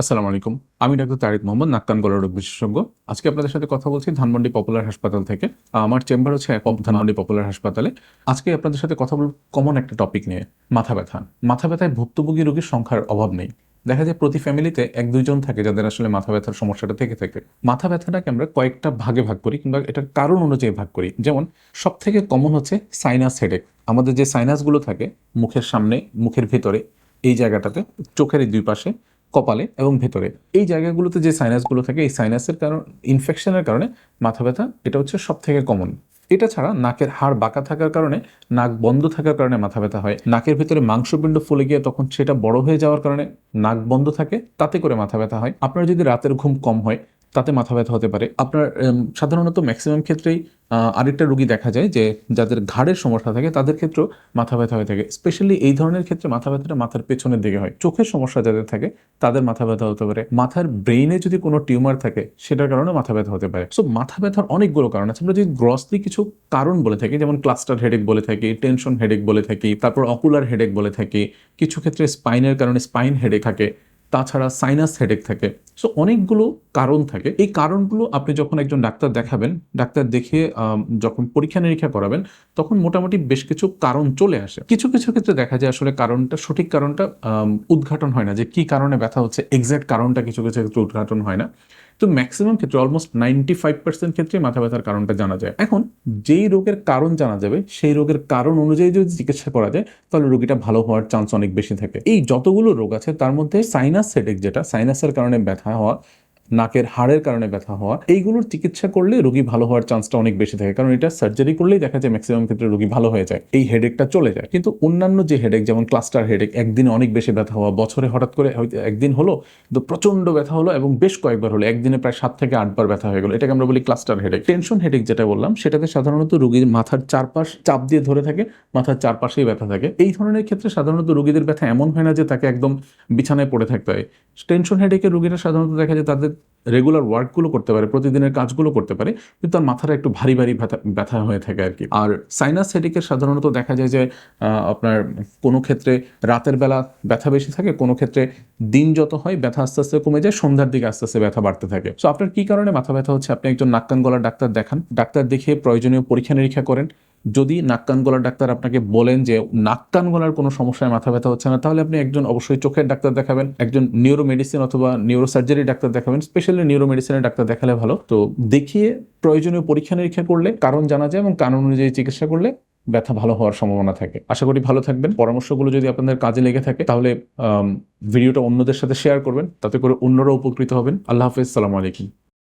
আসসালামু আলাইকুম। আমি ডাক্তার তারিক মোহাম্মদ, নাক্কান গলার রোগ বিশেষজ্ঞ। আজকে আপনাদের সাথে কথা বলছি ধানমন্ডি পপুলার হাসপাতাল থেকে। আমার চেম্বার হচ্ছে ধানমন্ডি পপুলার হাসপাতালে। আজকে আপনাদের সাথে কথা বলব কমন একটা টপিক নিয়ে, মাথা ব্যথা। মাথা ব্যথায় ভুক্তভোগী রোগীর সংখ্যার অভাব নেই। দেখা যায় প্রতি ফ্যামিলিতে এক দুইজন থাকে যাদের আসলে মাথা ব্যথার সমস্যাটা থেকে থাকে। মাথা ব্যথাটাকে আমরা কয়েকটা ভাগে ভাগ করি কিংবা এটার কারণ অনুযায়ী ভাগ করি। যেমন সব থেকে কমন হচ্ছে সাইনাস হেডেক আমাদের যে সাইনাসগুলো থাকে, মুখের সামনে, মুখের ভেতরে, এই জায়গাটাতে, চোখের দুই পাশে কপালে এবং ভেতরে। এই জায়গাগুলোতে যে সাইনাসগুলো থাকে, এই সাইনাসের কারণ ইনফেকশনের কারণে মাথা ব্যথা, এটা হচ্ছে সব থেকে কমন এটা ছাড়া নাকের হাড় বাঁকা থাকার কারণে, নাক বন্ধ থাকার কারণে মাথা ব্যথা হয়। নাকের ভেতরে মাংসপিণ্ড ফুলে গিয়ে তখন সেটা বড় হয়ে যাওয়ার কারণে নাক বন্ধ থাকে, তাতে করে মাথা ব্যথা হয়। আপনার যদি রাতের ঘুম কম হয় তাতে মাথা ব্যথা হতে পারে। আপনার সাধারণত ম্যাক্সিমাম ক্ষেত্রেই আরেকটা রোগী দেখা যায় যে যাদের ঘাড়ের সমস্যা থাকে, তাদের ক্ষেত্রেও মাথা ব্যথা হয়ে থাকে। স্পেশালি এই ধরনের ক্ষেত্রে মাথা ব্যথাটা মাথার পেছনের দিকে হয়। চোখের সমস্যা যাদের থাকে, তাদের মাথা ব্যথা হতে পারে। মাথার ব্রেইনে যদি কোনো টিউমার থাকে, সেটার কারণে মাথা ব্যথা হতে পারে। সো মাথা ব্যথার অনেকগুলো কারণ আছে। আমরা যদি গ্রসলি কিছু কারণ বলে থাকি, যেমন ক্লাস্টার হেডেক বলে থাকি টেনশন হেডেক বলে থাকি, তারপর অকুলার হেডেক বলে থাকি, কিছু ক্ষেত্রে স্পাইনের কারণে স্পাইন হেডেক থাকে তাছাড়া সাইনাস হেডেক থাকে। সো অনেকগুলো কারণ থাকে। এই কারণগুলো আপনি যখন একজন ডাক্তার দেখাবেন, ডাক্তার দেখে যখন পরীক্ষা নিরীক্ষা করাবেন, তখন মোটামুটি বেশ কিছু কারণ চলে আসে। কিছু কিছু ক্ষেত্রে দেখা যায় আসলে কারণটা, সঠিক কারণটা উদ্ঘাটন হয় না যে কি কারণে ব্যথা হচ্ছে এক্স্যাক্ট কারণটা কিছু কিছু ক্ষেত্রে উদ্ঘাটন হয় না। তো ম্যাক্সিমাম ক্ষেত্রে অলমোস্ট নাইনটি ফাইভ পার্সেন্ট ক্ষেত্রে মাথা ব্যথার কারণটা জানা যায়। এখন, যেই রোগের কারণ জানা যাবে, সেই রোগের কারণ অনুযায়ী যদি চিকিৎসা করা যায়, তাহলে রোগীটা ভালো হওয়ার চান্স অনেক বেশি থাকে। এই যতগুলো রোগ আছে, তার মধ্যে সাইনাস হেডেক যেটা সাইনাসের কারণে ব্যথা হওয়া নাকের হাড়ের কারণে ব্যথা হওয়া, এইগুলোর চিকিৎসা করলে রোগী ভালো হওয়ার চান্সটা অনেক বেশি থাকে। কারণ এটা সার্জারি করলেই দেখা যায় ম্যাক্সিমাম ক্ষেত্রে রোগী ভালো হয়ে যায়। এই হেডেকটা চলে যায়। কিন্তু অন্যান্য যে হেডেক যেমন ক্লাস্টার হেডেক একদিনে অনেক বেশি ব্যথা হওয়া, বছরে হঠাৎ করে হয়তো একদিন হলো তো প্রচণ্ড ব্যথা হলো এবং বেশ কয়েকবার হলো, একদিনে প্রায় সাত থেকে আটবার ব্যথা হয়ে গেলো। এটাকে আমরা বলি ক্লাস্টার হেডেক টেনশন হেডেক যেটা বললাম, সেটাতে সাধারণত রোগীর মাথার চারপাশ চাপ দিয়ে ধরে থাকে, মাথার চারপাশেই ব্যথা থাকে। এই ধরনের ক্ষেত্রে সাধারণত রোগীদের ব্যথা এমন হয় না যে তাকে একদম বিছানায় পড়ে থাকতে হয়। টেনশন হেডেকের রোগীরা সাধারণত দেখা যায় তাদের রেগুলার ওয়ার্কগুলো করতে পারে, প্রতিদিনের কাজগুলো করতে পারে, কিন্তু তার মাথাটা একটু ভারী ভারী ব্যথা হয়ে থাকে আর কি। আর সাইনাস হেডেকের সাধারণত দেখা যায় যে আপনার কোনো ক্ষেত্রে রাতের বেলা ব্যথা বেশি থাকে, কোনো ক্ষেত্রে দিন যত হয় ব্যথা আস্তে আস্তে কমে যায়, সন্ধ্যার দিকে আস্তে আস্তে ব্যথা বাড়তে থাকে। সো আপনার কি কারণে মাথা ব্যথা হচ্ছে? আপনি একজন নাক কান গলার ডাক্তার দেখান। ডাক্তার দেখিয়ে প্রয়োজনীয় পরীক্ষা নিরীক্ষা করেন। যদি নাক কান গলার ডাক্তার আপনাকে বলেন যে নাক কান গলার কোনো সমস্যায় মাথা ব্যথা হচ্ছে না, তাহলে আপনি একজন অবশ্যই চোখের ডাক্তার দেখাবেন, একজন নিউরো মেডিসিন অথবা নিউরো সার্জারি ডাক্তার দেখাবেন স্পেশালি নিউরো মেডিসিনের ডাক্তার দেখালে ভালো। তো দেখিয়ে প্রয়োজনীয় পরীক্ষা নিরীক্ষা করলে, কারণ জানা যায় এবং কারণ অনুযায়ী চিকিৎসা করলে ব্যথা ভালো হওয়ার সম্ভাবনা থাকে। আশা করি ভালো থাকবেন। পরামর্শগুলো যদি আপনাদের কাজে লেগে থাকে, তাহলে ভিডিওটা অন্যদের সাথে শেয়ার করবেন, তাতে করে অন্যরা উপকৃত হবেন। আল্লাহ হাফিজ, সালামু আলাইকুম।